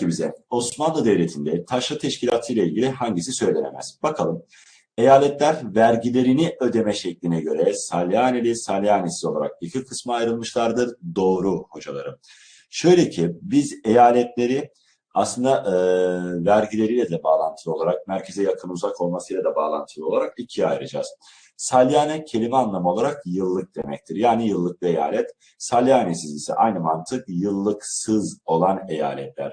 ki bize Osmanlı Devleti'nde taşra teşkilatı ile ilgili hangisi söylenemez? Bakalım. Eyaletler vergilerini ödeme şekline göre Salyaneli, Salyanisiz olarak iki kısma ayrılmışlardır. Doğru hocalarım. Şöyle ki biz eyaletleri aslında e, vergileriyle de bağlantılı olarak merkeze yakın uzak olmasıyla da bağlantılı olarak ikiye ayıracağız. Salyane kelime anlamı olarak yıllık demektir. Yani yıllık bir eyalet. Salyanesiz ise aynı mantık yıllıksız olan eyaletler.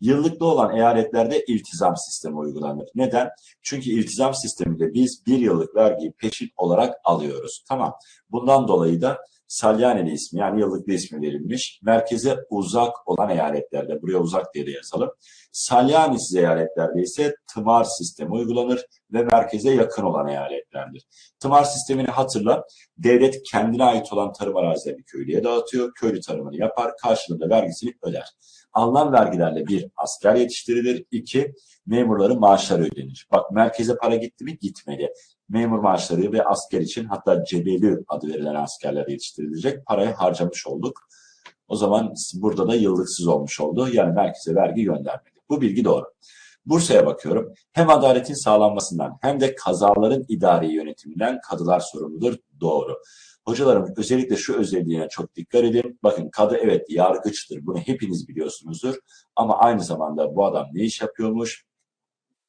Yıllıklı olan eyaletlerde iltizam sistemi uygulanır. Neden? Çünkü iltizam sisteminde biz bir yıllık vergiyi peşin olarak alıyoruz. Tamam. Bundan dolayı da Salyaneli ismi yani yıllıklı ismi verilmiş. Merkeze uzak olan eyaletlerde, buraya uzak diye de yazalım. Salyanisiz eyaletlerde ise tımar sistemi uygulanır ve merkeze yakın olan eyaletlerdir. Tımar sistemini hatırla. Devlet kendine ait olan tarım arazilerini köylüye dağıtıyor. Köylü tarımını yapar, karşılığında vergisini öder. Alınan vergilerle bir, asker yetiştirilir. iki memurların maaşları ödenir. Bak merkeze para gitti mi? Gitmedi. Memur maaşları ve asker için hatta cebeli adı verilen askerler yetiştirilecek. Parayı harcamış olduk. O zaman burada da yıllıksız olmuş oldu. Yani merkeze vergi göndermedi. Bu bilgi doğru. Bursa'ya bakıyorum. Hem adaletin sağlanmasından hem de kazaların idari yönetiminden kadılar sorumludur. Doğru. Hocalarım özellikle şu özelliğine çok dikkat edin. Bakın kadı evet yargıçtır. Bunu hepiniz biliyorsunuzdur. Ama aynı zamanda bu adam ne iş yapıyormuş?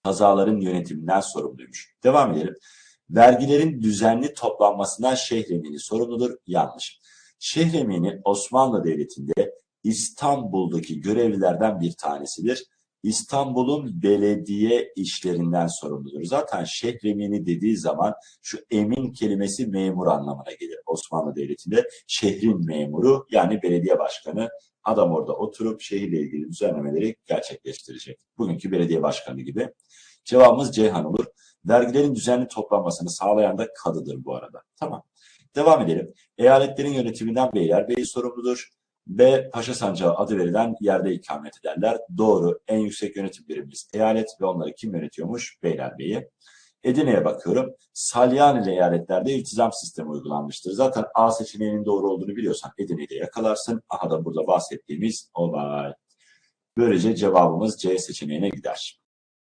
Kazaların yönetiminden sorumluymuş. Devam edelim. Vergilerin düzenli toplanmasından şehremini sorumludur. Yanlış. Şehremini Osmanlı Devleti'nde İstanbul'daki görevlilerden bir tanesidir. İstanbul'un belediye işlerinden sorumludur. Zaten şehremini dediği zaman şu emin kelimesi memur anlamına gelir. Osmanlı Devleti'nde şehrin memuru yani belediye başkanı adam orada oturup şehirle ilgili düzenlemeleri gerçekleştirecek. Bugünkü belediye başkanı gibi. Cevabımız Ceyhan olur. Vergilerin düzenli toplanmasını sağlayan da kadıdır bu arada. Tamam. Devam edelim. Eyaletlerin yönetiminden beylerbeyi sorumludur. B. Paşa Sancağı adı verilen yerde ikamet ederler. Doğru. En yüksek yönetim birimimiz eyalet ve onları kim yönetiyormuş? Beylerbeyi. Edirne'ye bakıyorum. Salyaneli eyaletlerde iltizam sistemi uygulanmıştır. Zaten A seçeneğinin doğru olduğunu biliyorsan Edirne'yi de yakalarsın. Aha da burada bahsettiğimiz olay. Böylece cevabımız C seçeneğine gider.